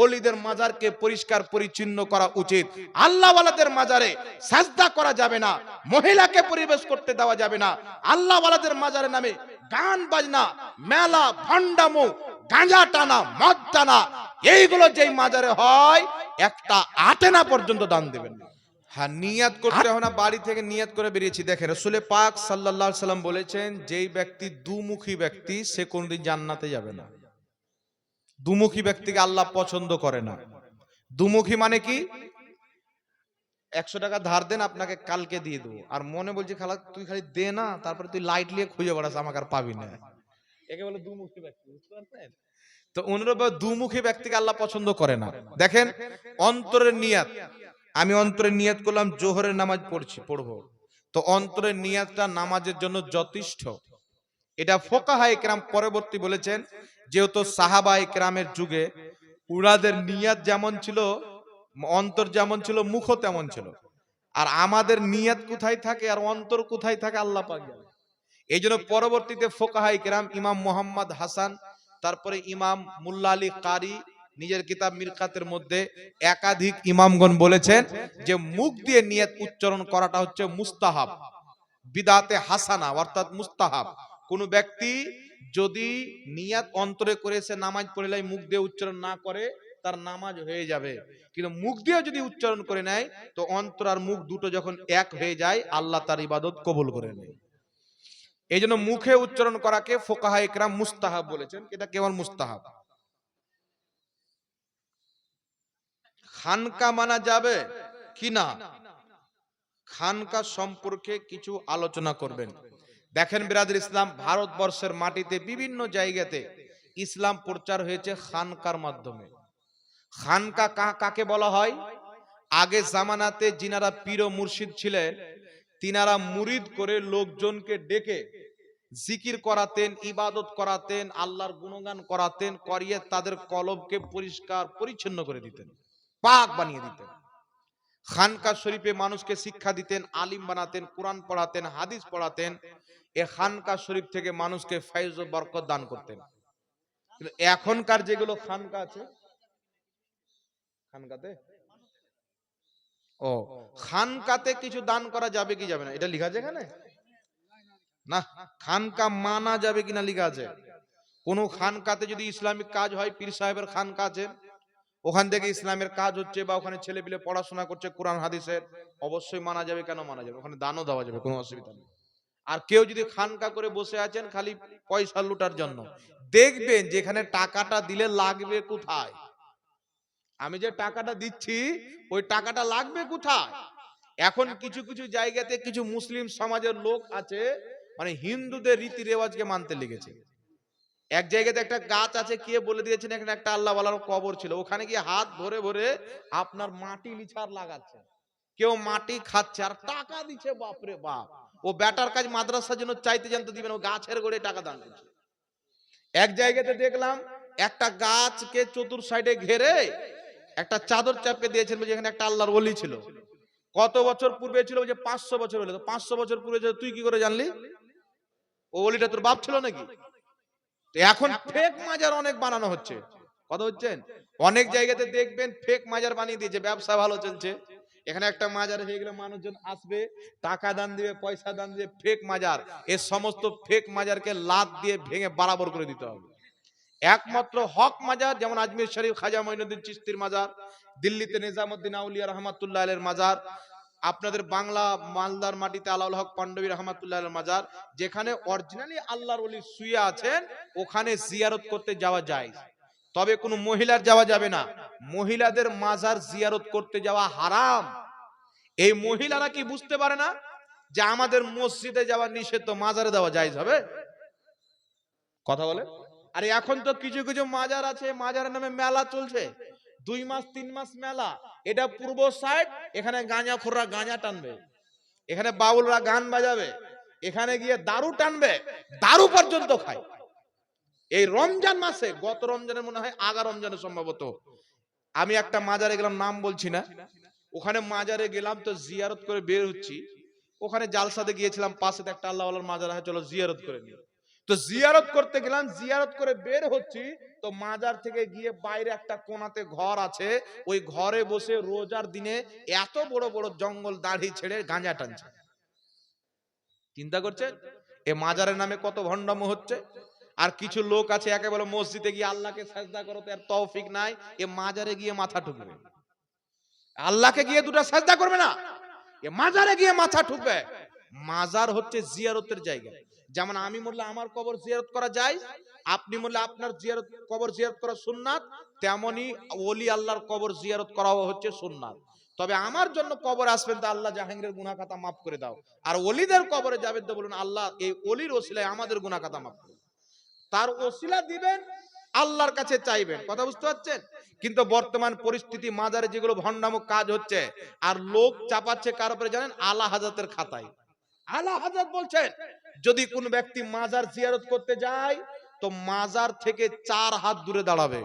ওলিদের মাজারকে পরিষ্কার পরিচ্ছন্ন করা উচিত। আল্লাহওয়ালাদের মাজারে সাজদা করা যাবে না, মহিলাকে পরিবেশ করতে দেওয়া যাবে না। আল্লাহওয়ালাদের মাজারে নামে গান বাজনা, মেলা, ভণ্ডামো, গাঁজা টানা, মদ টানা, এইগুলো যেই মাজারে হয়, একটা আটেনা পর্যন্ত দান দেবেন। না হ্যাঁ নিয়াত করতে হয় না, বাড়ি থেকে নিয়াত করে বেরিয়েছি। দেখেন, রসুলে পাক আলাইহি সাল্লাম বলেছেন, যেই ব্যক্তি দুমুখী ব্যক্তি, সে কোনদিন জান্নাতে যাবে না। দুমুখী ব্যক্তিকে আল্লাহ পছন্দ করে না। দুমুখী মানে কি? একশো টাকা ধার দেন আপনাকে কালকে দিয়ে দেবো। আর মনে বলছি খালা তুই খালি দে না তারপরে তুই লাইট নিয়ে খুঁজে বেড়াস আমাকে আর পাবি না। একে বলে দুমুখী ব্যক্তি বুঝতে পারছেন? তো অনুরূপ দুমুখী ব্যক্তিকে আল্লাহ পছন্দ করে না। দেখেন অন্তরের নিয়াত। আমি অন্তরের নিয়াত করলাম জোহরের নামাজ পড়ছি পড়ব। তো অন্তরের নিয়াতটা নামাজের জন্য যথেষ্ট। এটা ফোকাহা একরাম পরবর্তী বলেছেন যেহেতু সাহাবা একরামের যুগে উনাদের নিয়াত যেমন ছিল, অন্তর যেমন ছিল, মুখও তেমন ছিল। আর আমাদের নিয়াত কোথায় থাকে আর অন্তর কোথায় থাকে আল্লাহ পাক জানে। এই জন্য পরবর্তীতে ফোকাহা একরাম ইমাম মোহাম্মদ হাসান, তারপরে ইমাম মুল্লা আলী কারি নিজের কিতাব মিরকাতের মধ্যে একাধিক ইমামগণ বলেছেন যে মুখ দিয়ে নিয়ত উচ্চারণ করাটা হচ্ছে মুস্তাহাব, বিদাতে হাসানা অর্থাৎ মুস্তাহাব। কোন ব্যক্তি যদি নিয়াত অন্তরে করে সে নামাজ পড়িলাই মুখ দিয়ে উচ্চারণ না করে, তার নামাজ হয়ে যাবে। কিন্তু মুখ দিয়ে যদি উচ্চারণ করে নেয়, তো অন্তর আর মুখ দুটো যখন এক হয়ে যায়, আল্লাহ তার ইবাদত কবুল করে নেয়। এই জন্য মুখে উচ্চারণ করাকে ফোকাহা একরাম মুস্তাহাব বলেছেন। এটা কেমন মুস্তাহাব। খানকা মানা যাবে কি না? খানকা সম্পর্কে কিছু আলোচনা করবেন। দেখেন বিরাদের ইসলাম, ভারতবর্ষের মাটিতে বিভিন্ন জায়গাতে ইসলাম প্রচার হয়েছে খানকার মাধ্যমে। খানকা কাকে বলা হয়? আগে জামানাতে যিনারা পীর মুর্শিদ ছিলেন, তিনারা মুরিদ করে লোকজনকে ডেকে জিকির করাতেন, ইবাদত করাতেন, আল্লাহর গুণগান করাতেন, করিয়ে তাদের কলবকে পরিষ্কার, পরিচ্ছন্ন করে দিতেন, পাক বানিয়ে দিতেন। খানকা শরীফে মানুষকে শিক্ষা দিতেন, আলিম বানাতেন, কোরআন পড়াতেন, হাদিস পড়াতেন। এ খানকা শরীফ থেকে মানুষকে ফাইজ ও বরকত দান করতেন। এখনকার যেগুলো খানকা আছে, খানকাতে? ও, খানকাতে কিছু দান করা যাবে কি যাবে না? এটা লেখা আছে এখানে? না, খানকা মানা যাবে কিনা লেখা আছে। কোন খানকাতে যদি ইসলামিক কাজ হয়, পীর সাহেবের খানকা আছে ওখান থেকে ইসলামের কাজ হচ্ছে বা ওখানে ছেলে পিলে পড়াশোনা করছে, কোরআন, হাদিসের, অবশ্যই মানা যাবে, কেন মানা যাবে? ওখানে দানও দেওয়া যাবে, কোনো অসুবিধা নেই। আর কেউ যদি খানকা করে বসে আছেন খালি পয়সা লুটার জন্য, দেখবেন যেখানে টাকাটা দিলে লাগবে কোথায়? আমি যে টাকাটা দিচ্ছি, ওই টাকাটা লাগবে কোথায়? এখন কিছু কিছু জায়গাতে কিছু মুসলিম সমাজের লোক আছে মানে হিন্দুদের রীতি রেওয়াজকে মানতে লেগেছে। এক জায়গাতে একটা গাছ আছে, কে বলে দিয়েছেন? এখানে একটা আল্লাহ ওয়ালার কবর ছিল। ওখানে গিয়ে হাত ভরে ভরে আপনার মাটি লিছার লাগাচ্ছে। কেউ মাটি খাচ্ছে আর টাকা দিচ্ছে, বাপরে বাপ। ও ব্যাটার কাজ মাদ্রাসার জন্য চাইতে জানতে দিবেন ও গাছের গোড়ে টাকা দান করছে। এক জায়গাতে দেখলাম একটা গাছকে চতুর সাইডে ঘেরে একটা চাদর চাপকে দিয়েছেন বলছে এখানে একটা আল্লাহর ওলি ছিল। কত বছর পূর্বে ছিল যে পাঁচশো বছর হলো। তো পাঁচশো বছর পূর্বে তুই কি করে জানলি? ও ওলিটা তোর বাপ ছিল নাকি? তো এখন ফেক মাজার অনেক বানানো হচ্ছে। কথা হচ্ছেন অনেক জায়গাতে দেখবেন ফেক মাজার বানিয়ে দিয়েছে, ব্যবসা ভালো চলছে। এখানে একটা মাজার হয়ে গেলে মানুষজন আসবে, টাকা দান দিবে, পয়সা দান দিবে ফেক মাজার। এ সমস্ত ফেক মাজারকে লাত দিয়ে ভেঙে বরাবর করে দিতে হবে। একমাত্র হক মাজার, যেমন আজমির শরীফ, খাজা মঈনুদ্দিন চিস্তির মাজার, দিল্লিতে নিজামুদ্দিন আউলিয়া রহমাতুল্লাহ আলের মাজার আপনাদের বাংলা মালদার মাটিতে আলাউল হক পান্ডবী রহমাতুল্লাহ মাজার, যেখানে অরিজিনালি আল্লাহর ওলি শুয়ে আছেন, ওখানে জিয়ারত করতে যাওয়া যায়। তবে কোনো মহিলার যাওয়া যাবে না। মহিলাদের মাজার জিয়ারত করতে যাওয়া হারাম। এই মহিলারা কি বুঝতে পারে না যে আমাদের মসজিদে যাওয়া নিষেধ তো মাজারে দেওয়া যায় হবে? কথা বলে? আরে এখন তো কিছু কিছু মাজার আছে, মাজারের নামে মেলা চলছে। দুই মাস, তিন মাস মেলা। এটা পূর্ব সাইড, এখানে গাঁজা খোররা গাঁজা টানবে। এখানে বাউলরা গান বাজাবে। এখানে গিয়ে দারু টানবে, দারু পর্যন্ত খায়। এই রমজান মাসে, গত রমজানের মনে হয় আগা রমজানে সম্ভবত। আমি একটা মাজারে গেলাম, নাম বলছি না। ওখানে মাজারে গেলাম তো জিয়ারত করে বের হচ্ছি। ওখানে জালসাতে গিয়েছিলাম, পাশে একটা আল্লাহ মাজার আছে, চলো জিয়ারত করে নিই। তো জিয়ারত করতে গেলাম, জিয়ারত করে বের হচ্ছি, তো মাজার থেকে গিয়ে বাইরে একটা কোনাতে ঘর আছে, ওই ঘরে বসে রোজার দিনে এত বড় বড় জঙ্গল দাড়ি ছেড়ে গাঁজা টানছে। চিন্তা করছে এ মাজারের নামে কত ভণ্ডাম হচ্ছে? আর কিছু লোক আছে একেবারে মসজিদে গিয়ে আল্লাহকে সাজদা করো তো আর তৌফিক নাই, এ মাজারে গিয়ে মাথা ঠুকবে। আল্লাহকে গিয়ে দুটো সাজদা করবে না, এ মাজারে গিয়ে মাথা ঠুকবে। মাজার হচ্ছে জিয়ারতের জায়গা। যেমন আমি বললে আমার কবর জিয়ারত করা যায়, আপনি বললে আপনার জিয়ারত, কবর জিয়ারত করা সুন্নাত, তেমনি ওলি আল্লাহর কবর জিয়ারত করাও হচ্ছে সুন্নাত। তবে আমার জন্য কবর আসবেন তো আল্লাহ জাহাঙ্গীরের গুনাহ খাতা মাফ করে দাও। আর ওলিদের কবরে যাবেন তো বলুন, আল্লাহ এই ওলির ওসিলায় আমাদের গুনাহ খাতা মাফ করে তার ওসিলা দিবেন, আল্লাহর কাছে চাইবেন। কথা বুঝতে পারছেন? কিন্তু বর্তমান পরিস্থিতি, মাজারে যেগুলো ভণ্ডামক কাজ হচ্ছে, আর লোক চাপাচ্ছে কার উপরে জানেন? আলা হাজাতের খাতায়। আলা হাজাত বলছেন। যদি কোন ব্যক্তি মাজার জিয়ারত করতে যায়, তো মাজার থেকে চার হাত দূরে দাঁড়াবে।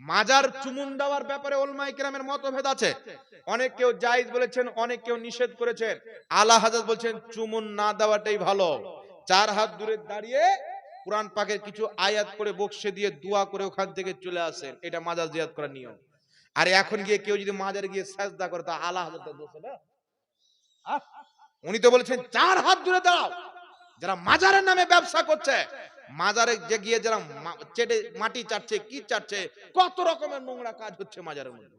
মাজার চুমুন দেওয়ার ব্যাপারে ওলমাই কেরামের মতভেদ আছে। অনেক কেউ জায়েজ বলেছেন, অনেক কেউ নিষেধ করেছেন। আলা হাজাত বলছেন, চুমুন না দেওয়াটাই ভালো। চার হাত দূরে দাঁড়িয়ে কোরআন পাকের কিছু আয়াত করে বক্সে দিয়ে দোয়া করে ওখান থেকে চলে আসেন। এটা মাজার জিয়ারত করার নিয়ম। আর এখন গিয়ে কেউ যদি মাজারে গিয়ে সাজদা করে, তা আলা হাজাতের দোষ, না? উনি তো বলেছেন, চার হাত দূরে দাঁড়াও। যারা মাজারের নামে ব্যবসা করছে, মাজারে যে গিয়ে যারা চেটে মাটি চাটছে, কি চাটছে, কত রকমের নোংরা কাজ হচ্ছে মাজারের মধ্যে।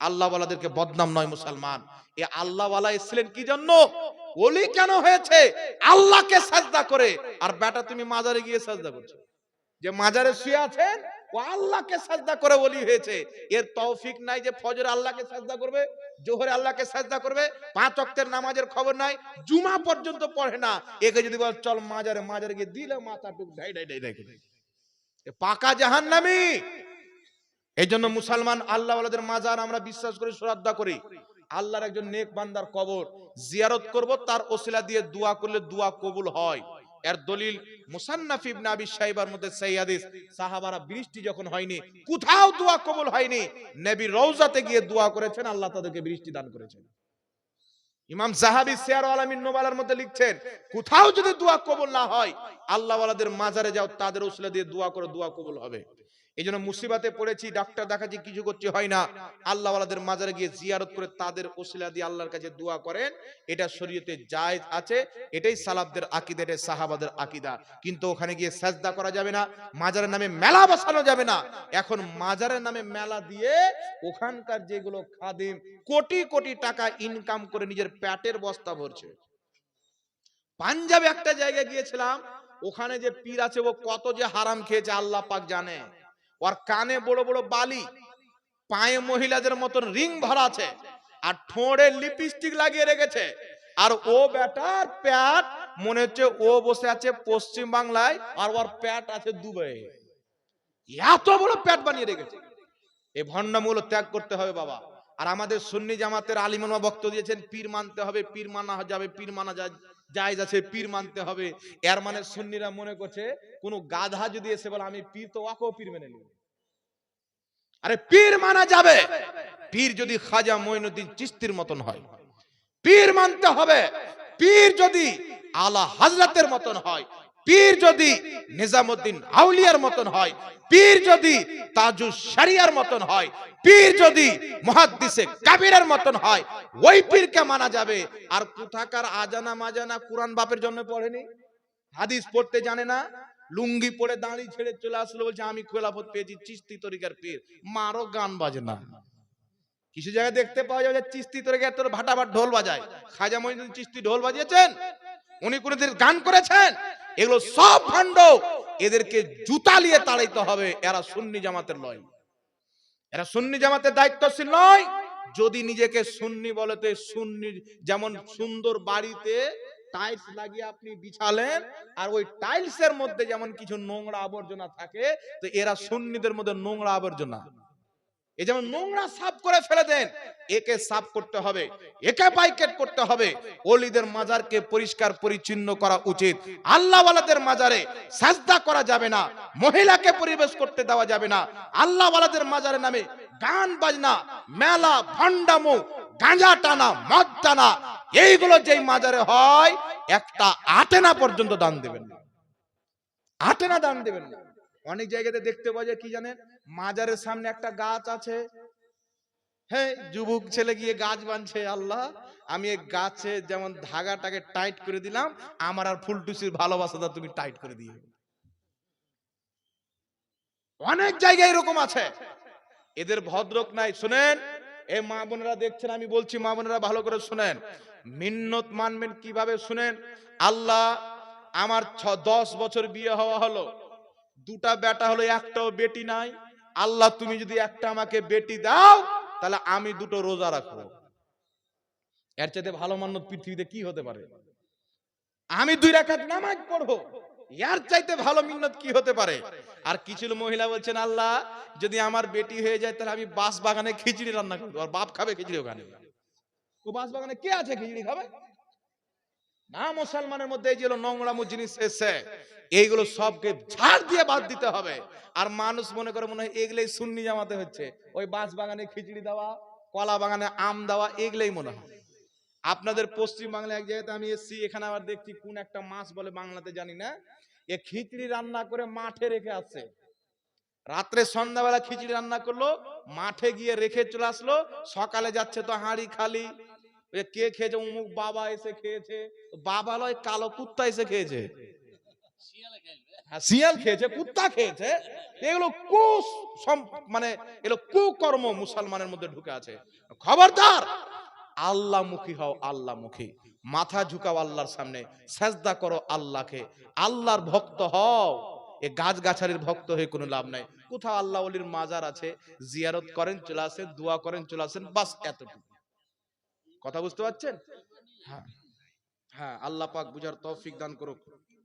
আল্লাহ ওয়ালাদেরকে বদনাম নয় মুসলমান। এ আল্লাহ ওয়ালা এসেছিলেন কি জন্য? ওলি কেন হয়েছে? আল্লাহকে সাজদা করে। আর বেটা তুমি মাজারে গিয়ে সাজদা করছ। যে মাজারে শুয়ে আছেন, ও আল্লাহকে সাজদা করে ওলি হয়েছে। এর তৌফিক নাই যে ফজর আল্লাহকে সাজদা করবে, জোহরে আল্লাহকে সাজদা করবে, পাঁচ অক্তের নামাজের খবর নাই, জুমা পর্যন্ত পড়ে না। একে যদি বল, চল মাজারে মাজারে গিয়ে দিলে মাথা টুক, ঢাই ঢাই ঢাই ঢাই পাকা জাহান্নামী। এই জন্য মুসলমান আল্লাহ মাজার আমরা বিশ্বাস করি, শ্রদ্ধা করি। আল্লাহর একজন নেক বান্দার কবর। জিয়ারত করব, তার ওসিলা দিয়ে দোয়া করলে দোয়া কবুল হয়। এর দলিল মুসান্নাফ ইবনে আবি সাইবার মধ্যে সেই হাদিস। সাহাবারা বৃষ্টি যখন হয়নি, কোথাও দোয়া কবুল হয়নি, নবী রওজাতে গিয়ে দোয়া করেছেন, আল্লাহ তাদেরকে বৃষ্টি দান করেছেন। ইমাম জাহাবি সিয়ার আলমিন নোবালার মধ্যে লিখছেন, কোথাও যদি দোয়া কবুল না হয় আল্লাহ মাজারে যাও, তাদের উসলে দিয়ে দোয়া করে, দোয়া কবুল হবে। এই জন্য মুসিবাতে পড়েছি, ডাক্তার দেখাচ্ছি, কিছু করছি হয় না। আল্লাহ ওয়ালাদের মাজারে গিয়ে জিয়ারত করে তাদের ওসিলা দিয়ে আল্লাহর কাছে দোয়া করেন, এটা শরীয়তে জায়েজ আছে, এটাই সালাবদের আকিদা, এটাই সাহাবাদের আকিদা। কিন্তু ওখানে গিয়ে সাজদা করা যাবে না, মাজারের নামে মেলা বসানো যাবে না। এখন মাজারের নামে মেলা দিয়ে ওখানকার যেগুলো খাদিম, কোটি কোটি টাকা ইনকাম করে নিজের প্যাটের বস্তা ভরছে। পাঞ্জাবে একটা জায়গায় গিয়েছিলাম, ওখানে যে পীর আছে, ও কত যে হারাম খেয়েছে, আল্লাহ পাক জানে। ওর কানে বড় বড় বালি পায়ে মহিলাদের মতন রিং ভরা আছে আর ঠোঁড়ে লিপস্টিক লাগিয়ে রেখেছে আর ও বেটার প্যাট মনে হচ্ছে ও বসে আছে পশ্চিম বাংলায় আর ওর প্যাট আছে দুবাই এত বড় প্যাট বানিয়ে রেখেছে এই ভণ্ডামূল ত্যাগ করতে হবে বাবা আর আমাদের সুন্নি জামাতের আলিমা বক্তব্য দিয়েছেন পীর মানতে হবে পীর মানা যাবে পীর মানা যায় জায়েজ আছে, পীর মানতে হবে। এর মানে সুন্নিরা মনে করছে, কোন গাধা যদি এসে বলে, আমি পীর, তো ওকেও পীর মেনে নিব। আরে পীর মানা যাবে। পীর যদি খাজা মঈনুদ্দিন চিস্তির মতন হয়, পীর মানতে হবে। পীর যদি আলা হাজরাতের মতন হয় পীর যদি নিজামুদ্দিন আউলিয়ার মতন হয়, পীর যদি তাজু শরিয়ার মতন হয়, পীর যদি মুহাদ্দিসে কাবিরের মতন হয়, ওই পীরকে মানা যাবে। আর কোথাকার আজানা মাজানা কোরআন বাপের জন্য পড়েনি? হাদিস পড়তে জানে না? লুঙ্গি পরে দাঁড়ি ছেড়ে চলে আসলো, বলছে, আমি খোলাফত পেয়েছি চিস্তি তরিকার পীর। মারো গান বাজে না কিছু জায়গায় দেখতে পাওয়া যায় চিস্তি তরিকার তোর ভাটাভাট ঢোল বাজায়। খাজা মহিনুদ্দিন চিস্তি ঢোল বাজিয়েছেন? উনি কোনদিন গান করেছেন? এগুলো সব ভাণ্ড। এদেরকে জুতা নিয়ে তাড়াইতে হবে। এরা সুন্নি জামাতের লয়। এরা সুন্নি জামাতের দায়িত্বশীল নয়। যদি নিজেকে সুন্নি বলে, তো সুন্নি যেমন সুন্দর বাড়িতে টাইলস লাগিয়ে আপনি বিছালেন, আর ওই টাইলসের মধ্যে যেমন কিছু নোংরা আবর্জনা থাকে, তো এরা সুন্নিদের মধ্যে নোংরা আবর্জনা। এ যেমন নোংরা সাফ করে ফেলে দেন, একে সাফ করতে হবে, একে বাইকেট করতে হবে। ওলিদের মাজারকে পরিষ্কার পরিচ্ছন্ন করা উচিত। আল্লাহওয়ালাদের মাজারে সাজদা করা যাবে না, মহিলাকে পরিবেশ করতে দেওয়া যাবে না। আল্লাহওয়ালাদের মাজারে নামে গান বাজনা, মেলা, ভণ্ডামু, গাঁজা টানা, মদ টানা, এইগুলো যেই মাজারে হয়, একটা আটেনা পর্যন্ত দান দেবেন না। আটে না দান দেবেন না। অনেক জায়গাতে দেখতে পাওয়া যায়, কি জানেন? মাজারের সামনে একটা গাছ আছে। হ্যাঁ যুবক ছেলে গিয়ে গাছ বানছে আল্লাহ। আমি এই গাছে যেমন ধাগাটাকে টাইট করে দিলাম, আমার আর ফুলটুসির ভালোবাসাটা তুমি টাইট করে দিও। অনেক জায়গায় এরকম আছে। এদের ভদ্রক নাই, শুনেন? এ মা বোনেরা দেখছেন, আমি বলছি, মা বোনেরা ভালো করে শুনেন। মিন্নত মানবেন কীভাবে, শুনেন? আল্লাহ, আমার ছ, দশ বছর বিয়ে হওয়া হলো। দুটা বেটা হলো, একটাও বেটি নাই। আল্লাহ, তুমি যদি একটা আমাকে বেটি দাও, তাহলে আমি দুটো রোজা রাখব। এর চাইতে ভালো মান্যত পৃথিবীতে কি হতে পারে? আমি দুই রাকাত নামাজ পড়ব। এর চাইতে ভালো মিন্নত কি হতে পারে? আর কিছু মহিলা বলছেন, আল্লাহ, যদি আমার বেটি হয়ে যায়, তাহলে আমি বাস বাগানে খিচড়ি রান্না করব। আর বাপ খাবে খিচড়ি ওখানে। বাস বাগানে কে আছে খিচড়ি খাবে? না মুসলমানের মধ্যে এই যেগুলো নোংরামো জিনিস এসে এইগুলো সবকে ঝাড় দিয়ে বাদ দিতে হবে। আর মানুষ মনে করে মনে হয় এগুলোই সুন্নি জামাতে হচ্ছে। ওই বাঁশ বাগানে খিচড়ি দেওয়া, কলা বাগানে আম দেওয়া, এগুলোই মনে হয়। আপনাদের পশ্চিম বাংলা এক জায়গাতে আমি এসেছি, এখানে আবার দেখছি কোন একটা মাছ বলে বাংলাতে জানি না। এ খিচড়ি রান্না করে মাঠে রেখে আসছে। রাত্রে সন্ধ্যাবেলা খিচড়ি রান্না করল, মাঠে গিয়ে রেখে চলে আসলো, সকালে যাচ্ছে তো হাঁড়ি খালি। কে খেয়েছে? উমুক বাবা এসে খেয়েছে। বাবা লয় কালো কুত্তা এসে খেয়েছে। হ্যাঁ, শিয়াল খেয়েছে কুত্তা খেয়েছে। এগুলো কু মানে এগুলো কুকর্ম মুসলমানের মধ্যে ঢুকে আছে। খবরদার! হও আল্লাহ মুখী মাথা ঝুকাও আল্লাহর সামনে। সেজদা করো আল্লাহকে। আল্লাহর ভক্ত হও। এ গাছ গাছালির ভক্ত হয়ে কোনো লাভ নাই। কোথাও আল্লাহ মাজার আছে জিয়ারত করেন চলে আসেন দোয়া করেন চলে আসেন বাস এতটুকু। কথা বুঝতে পারছেন? হ্যাঁ। হ্যাঁ আল্লাহ পাক বুঝার তৌফিক দান করুক।